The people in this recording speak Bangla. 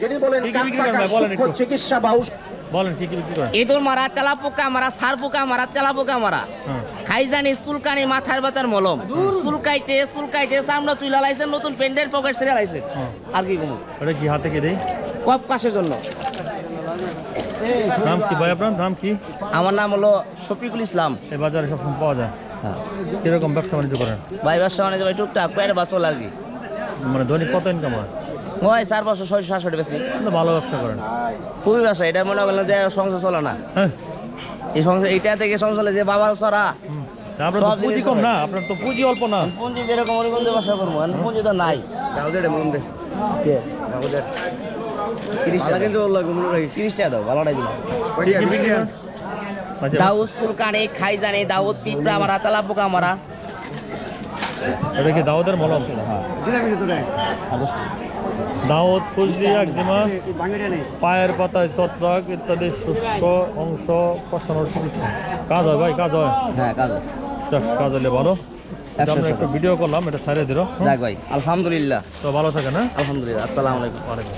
যিনি বলেন। চিকিৎসা বলেন কি কি করেন ইঁদুর মারা তেলা পোকা মারা সার পোকা মারা তেলা পোকা মারা। হ্যাঁ। খাইজানি চুলকানি মাথার ব্যথার মলম। চুলকাইতে চুলকাইতে চামড়া তুই লাইছেন নতুন প্যান্টের পকেট ছেড়ে লাইছেন হ্যাঁ। আর কি কমু? এটা কি হাতে কে দেই? কপ কাশের জন্য। নাম কি ভাই আপনার? নাম কি? আমার নাম হলো শফিকুল ইসলাম। এই বাজারে পাওয়া যায়। কীরকম ব্যবসা বাণিজ্য করেন? ভাই ব্যবসা মানে ভাই টুকটাক আর কি। মানে দৈনিক কত ইনকাম হয়? হয় চার পাঁচশো ছয়শো সাতশো বেশি। ভালো ব্যবসা করেন। খুবই ব্যবসা এটা মনে করলেন যে সংসার চলে না। হ্যাঁ। এই সংসার এইটা থেকে সংসার যে বাবা সরা পুঁজি জিনিস কম না আপনার তো পুঁজি অল্প না। পুঁজি যেরকম ওরকম যে ব্যবসা করব পুঁজি তো নাই। তিরিশ টাকা। তিরিশ টাকা দাও ভালোটাই? আচ্ছা, দাউদ চুলকানি খাইজানি দাউদ পিঁপড়া মারা তেলা পোকা মারা। এটা কি দাওয়াতের মলম দাওয়াত ফুজলি একজিমা পায়ের পাতায় ছত্রাক ইত্যাদি শুষ্ক অংশ পশানোর চিকিৎসা কাজ হয় ভাই কাজ হয়? হ্যাঁ কাজ যাক, কাজ হলে ভালো। আমরা একটা। ভিডিও করলাম এটা ছাড়িয়ে দিল। যাক ভাই আলহামদুলিল্লাহ। তো ভালো থাকে না আলহামদুলিল্লাহ আসসালামু আলাইকুম। ওয়ালাইকুম